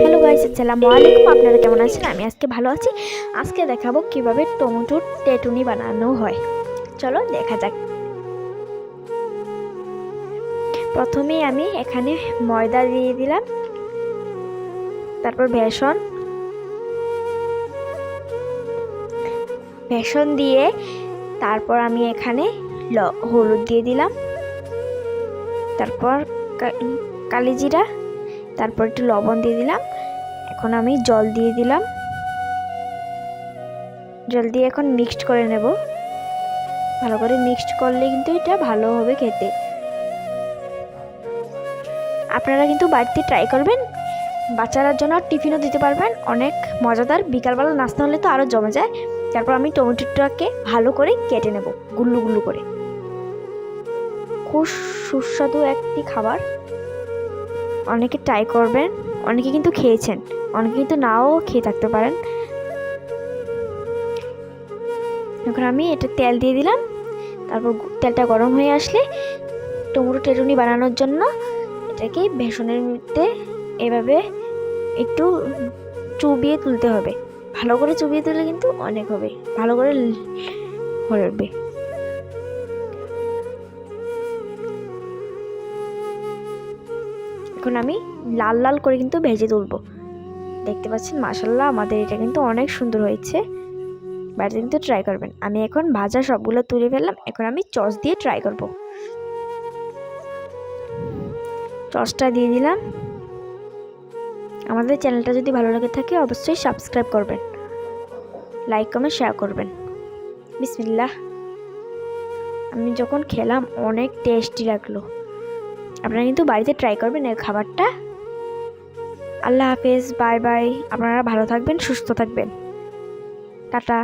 Hello guys আসসালামু আলাইকুম আপনারা কেমন আছেন? আমি আজকে ভালো আছি। আজকে দেখাবো কীভাবে টমেটোর টেটুনি বানানো হয়। চলো দেখা যাক। প্রথমে আমি এখানে ময়দা দিয়ে দিলাম। তারপর বেসন। বেসন দিয়ে তারপর আমি এখানে হলুদ দিয়ে দিলাম। তারপর কা- কালি জিরা তারপর একটু লবণ দিয়ে দিলাম। এখন আমি জল দিয়ে দিলাম। জল দিয়ে এখন মিক্সড করে নেব। ভালো করে মিক্সড করলে কিন্তু এটা ভালো হবে খেতে। আপনারা কিন্তু বাড়িতে ট্রাই করবেন। বাচ্চারার জন্য টিফিনও দিতে পারবেন। অনেক মজাদার বিকালবেলা নাস্তা হলে তো আরও জমে যায়। তারপর আমি টমেটোটাকে ভালো করে কেটে নেব, গুল্লু গুল্লু করে। খুব সুস্বাদু একটি খাবার। অনেকে ট্রাই করবেন, অনেকে কিন্তু খেয়েছেন, অনেকে কিন্তু নাও খেয়ে থাকতে পারেন। এখন আমি এটা তেল দিয়ে দিলাম, তারপর তেলটা গরম হয়ে আসলে টমেটো টেটুনি বানানোর জন্য এটাকে বেসনের মধ্যে এভাবে একটু চুবিয়ে তুলতে হবে। ভালো করে চুবিয়ে তুললে কিন্তু অনেক হবে, ভালো করে হবে এখন আমি লাল লাল করে কিন্তু ভেজে তুলবো। দেখতে পাচ্ছেন মাসাল্লাহ আমাদের এটা কিন্তু অনেক সুন্দর হয়েছে। বাড়িতে কিন্তু ট্রাই করবেন। আমি এখন ভাজা সবগুলো তুলে ফেললাম, এখন আমি চস দিয়ে ট্রাই করব। চসটা দিয়ে দিলাম। আমাদের চ্যানেলটা যদি ভালো লাগে থাকে, অবশ্যই সাবস্ক্রাইব করবেন। লাইক কমেন্ট শেয়ার করবেন। বিসমিল্লাহ। আমি যখন খেলাম, অনেক টেস্টি লাগল। আপনারা কিন্তু বাড়িতে ট্রাই করবেন এই খাবারটা। আল্লাহ হাফেজ বাই বাই আপনারা ভালো থাকবেন, সুস্থ থাকবেন। টাটা।